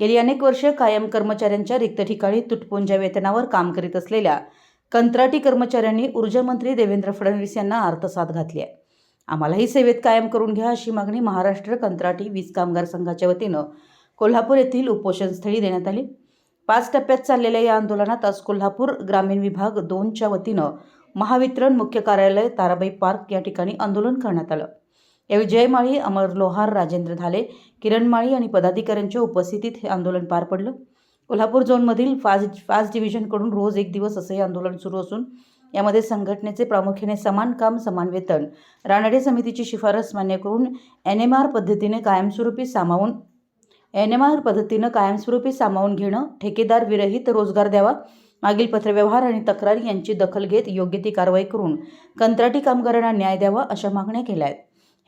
गेली अनेक वर्ष कायम कर्मचाऱ्यांच्या रिक्त ठिकाणी तुटपुंज्या वेतनावर काम करीत असलेल्या कंत्राटी कर्मचाऱ्यांनी ऊर्जामंत्री देवेंद्र फडणवीस यांना अर्थसाथ घातली आहे. आम्हालाही सेवेत कायम करून घ्या अशी मागणी महाराष्ट्र कंत्राटी वीज कामगार संघाच्या वतीनं कोल्हापूर येथील उपोषणस्थळी देण्यात आली. पाच टप्प्यात चाललेल्या या आंदोलनात आज कोल्हापूर ग्रामीण विभाग दोनच्या वतीनं महावितरण मुख्य कार्यालय ताराबाई पार्क या ठिकाणी आंदोलन करण्यात आलं. यावेळी जय माळी अमर लोहार राजेंद्र धाले किरण माळी आणि पदाधिकाऱ्यांच्या उपस्थितीत हे आंदोलन पार पडलं. कोल्हापूर झोनमधील फास्ट फास्ट डिव्हिजनकडून रोज एक दिवस असं हे आंदोलन सुरू असून यामध्ये संघटनेचे प्रामुख्याने समान काम समान वेतन रानडे समितीची शिफारस मान्य करून एन एम आर पद्धतीने कायमस्वरूपी सामावून एन एम आर पद्धतीनं कायमस्वरूपी सामावून घेणं ठेकेदार विरहित रोजगार द्यावा मागील पत्रव्यवहार आणि तक्रारी यांची दखल घेत योग्य ती कारवाई करून कंत्राटी कामगारांना न्याय द्यावा अशा मागण्या केल्या आहेत.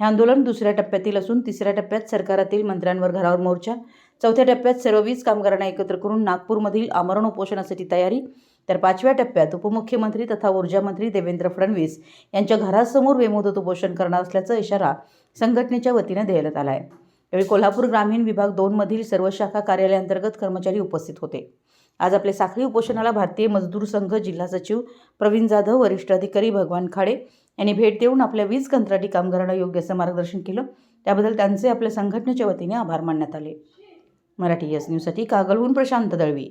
हे आंदोलन दुसऱ्या टप्प्यातील असून तिसऱ्या टप्प्यात सरकारातील मंत्र्यांवर घरावर मोर्चा चौथ्या टप्प्यात सर्व वीज कामगारांना एकत्र करून नागपूरमधील आमरण उपोषणासाठी तयारी तर पाचव्या टप्प्यात उपमुख्यमंत्री तथा ऊर्जामंत्री देवेंद्र फडणवीस यांच्या घरासमोर बेमुदत उपोषण करणार असल्याचा इशारा संघटनेच्या वतीनं देण्यात आला आहे. यावेळी कोल्हापूर ग्रामीण विभाग दोनमधील सर्व शाखा कार्यालयांतर्गत कर्मचारी उपस्थित होते. आज आपले साखळी उपोषणाला भारतीय मजदूर संघ जिल्हा सचिव प्रवीण जाधव वरिष्ठ अधिकारी भगवान खाडे यांनी भेट देऊन आपल्या वीज कंत्राटी कामगारांना योग्य असं मार्गदर्शन केलं. त्याबद्दल त्यांचे आपल्या संघटनेच्या वतीने आभार मानण्यात आले. मराठी यस न्यूजसाठी कागलहून प्रशांत दळवी.